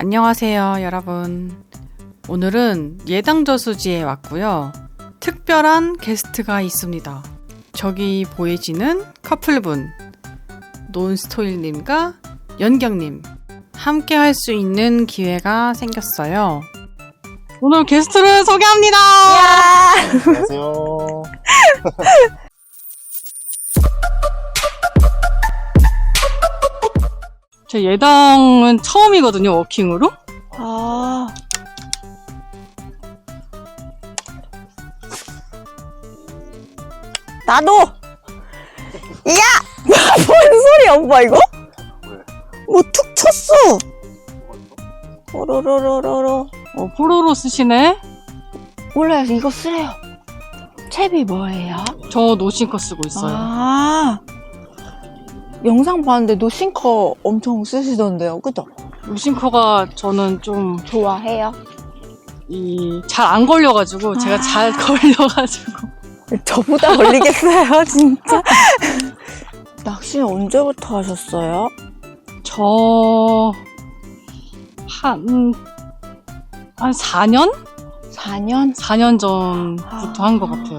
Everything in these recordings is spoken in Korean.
안녕하세요, 여러분. 오늘은 예당저수지에 왔고요. 특별한 게스트가 있습니다. 저기 보이지는 커플분, 논스토일님과 연경님. 함께 할 수 있는 기회가 생겼어요. 오늘 게스트를 소개합니다! 안녕하세요. 제 예당은 처음이거든요, 워킹으로. 아. 나도! 야! 뭔 소리야, 오빠, 이거? 왜? 뭐툭 쳤어! 오로로로로로. 어, 포로로 쓰시네? 몰라요, 이거 쓰래요. 탭이 뭐예요? 저 노싱커 쓰고 있어요. 아. 영상 봤는데 노싱커 엄청 쓰시던데요, 그죠? 노싱커가 저는 좀 좋아해요. 이 잘 안 걸려가지고 제가 아. 잘 걸려가지고 저보다 걸리겠어요, 진짜. 낚시 언제부터 하셨어요? 저 한, 한 4년? 4년? 4년 전부터 한 것 같아요.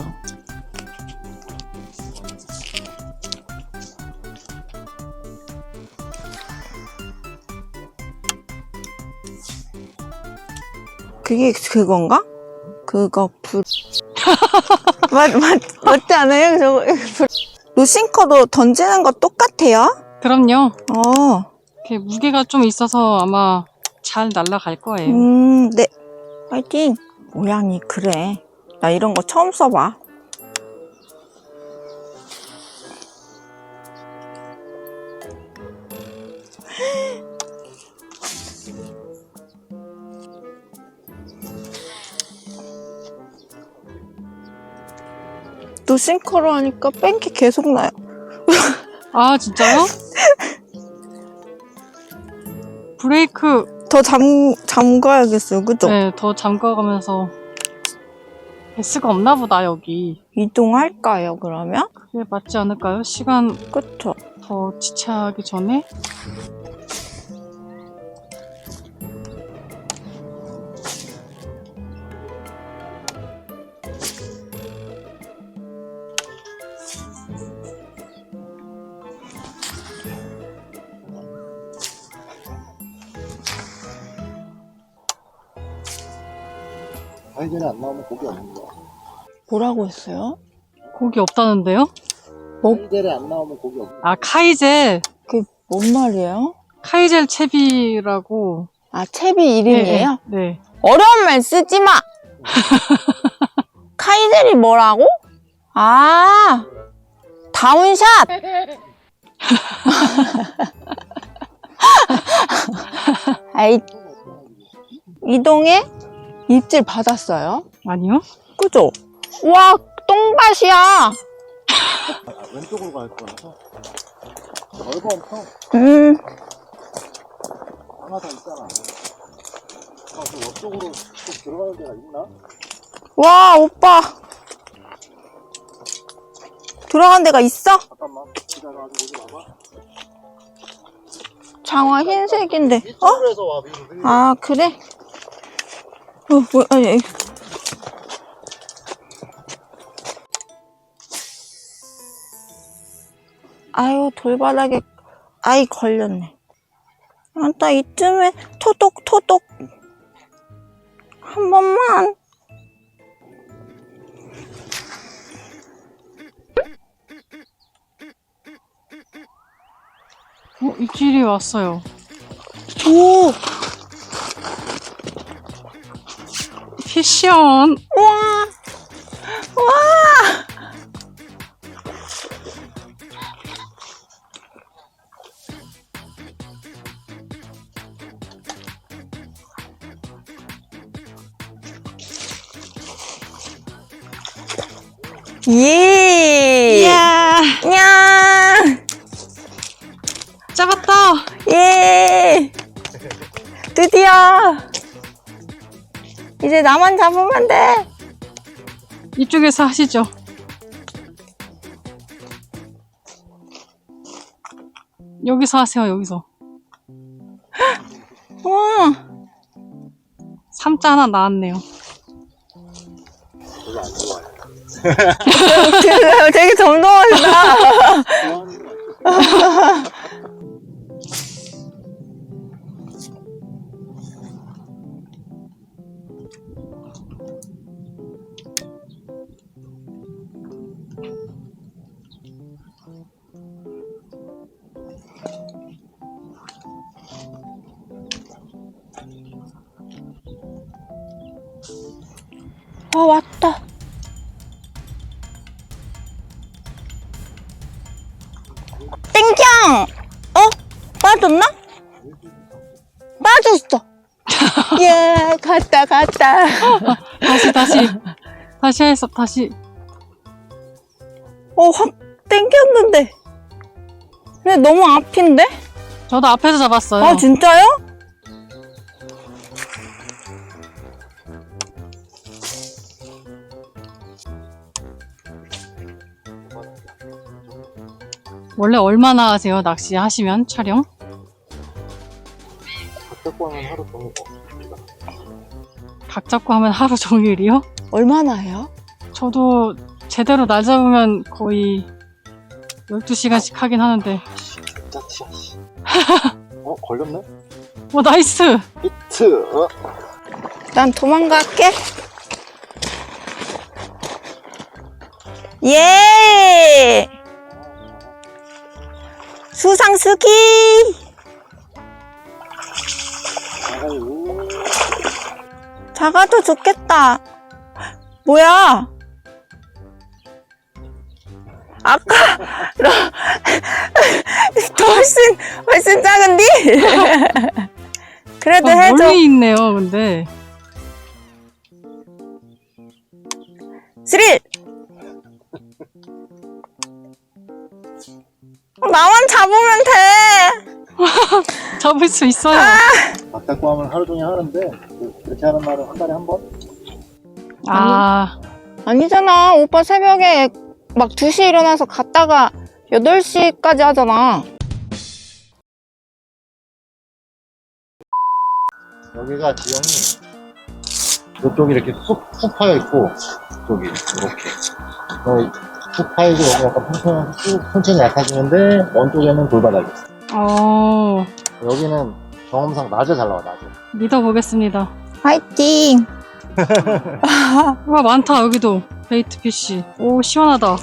그게 그건가? 그거 불. 맞, 맞, 맞지 않아요? 저거. 불. 노싱커도 던지는 거 똑같아요? 그럼요. 어. 이렇게 무게가 좀 있어서 아마 잘 날아갈 거예요. 음, 네. 화이팅! 모양이 그래. 나 이런 거 처음 써봐. 노싱커로 하니까 뺑기 계속 나요. 아, 진짜요? 브레이크, 더 잠, 잠가야겠어요. 그죠? 네, 더 잠가가면서 배스가 없나 보다, 여기. 이동할까요, 그러면? 그게 맞지 않을까요? 시간 그쵸. 더 지체하기 전에? 사이전에 안 나오면 고기 없는 거야. 뭐라고 했어요? 고기 없다는데요? 뭐? 사이전에 안 나오면 고기 없는 아, 카이젤. 그게 뭔 말이에요? 카이젤 채비라고. 아, 채비 이름이에요? 네. 네. 어려운 말 쓰지 마! 카이젤이 뭐라고? 아, 다운샷! 아이, 이동에 입질 받았어요? 아니요? 그죠? 와, 똥밭이야! 아, 왼쪽으로 갈 거라서. 넓어 엄청. 음, 하나 더 있잖아. 아, 저 옆쪽으로 좀 들어가는 데가 있나? 와, 오빠. 들어간 데가 있어? 잠깐만. 기다려가지고 여기 와봐. 장화 흰색인데. 어? 해서 와, 위로. 위로. 아, 그래? 어, 뭐, 아니. 아유, 돌바닥에, 아이, 걸렸네. 아, 나 이쯤에 토독토독. 한 번만. 어, 입질이 왔어요. 오! 피션. 와! 와! 예! 이야, 야! 잡았다. 예! 드디어! 이제 나만 잡으면 돼! 이쪽에서 하시죠. 여기서 하세요, 여기서. 우와! 삼자 하나 나왔네요. 별로 안 좋아해. 되게, 점점하시다. 아, 왔다. 땡짱! 어? 빠졌나? 빠졌어. 예, 갔다, 갔다. 다시 다시 다시 해서 다시 어, 확 땡겼는데. 근데 너무 앞인데? 저도 앞에서 잡았어요. 아, 진짜요? 원래 얼마나 하세요 낚시 하시면 촬영? 갖다 하면 하루 종일 없습니다. 각 잡고 하면 하루 종일이요? 얼마나 해요? 저도 제대로 날 잡으면 거의 12시간씩 하긴 하는데 씨. 어, 걸렸네? 오 나이스! 히트! 어? 난 도망갈게. 예! 수상 스키! 아유, 작아도 좋겠다. 뭐야? 아까 너 훨씬 훨씬 작은디? 그래도 어, 해줘. 멀리 있네요 근데 스릴! 나만 잡으면 돼! 잡을 수 있어요 밥 닦고 하면 하루 종일 하는데, 그- 그렇게 하는 날은 한 달에 한 번? 아 아니잖아. 오빠 새벽에 막 2시에 일어나서 갔다가 8시까지 하잖아. 여기가 지형이, 이쪽이 이렇게 쑥, 쑥 파여 있고, 이쪽이 이렇게. 어, 쑥 파이고 여기 약간 천천히, 쑥 천천히 얕아지는데, 원쪽에는 돌바닥이 있어. 어, 여기는 경험상 낮에 잘 나와, 낮에. 믿어보겠습니다 화이팅! 와 많다 여기도. 베이트 피쉬. 오 시원하다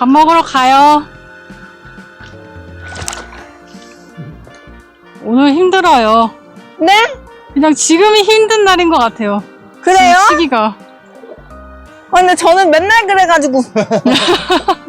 밥 먹으러 가요 오늘 힘들어요 네? 그냥 지금이 힘든 날인 것 같아요 그래요? 시기가 아, 근데 저는 맨날 그래가지고.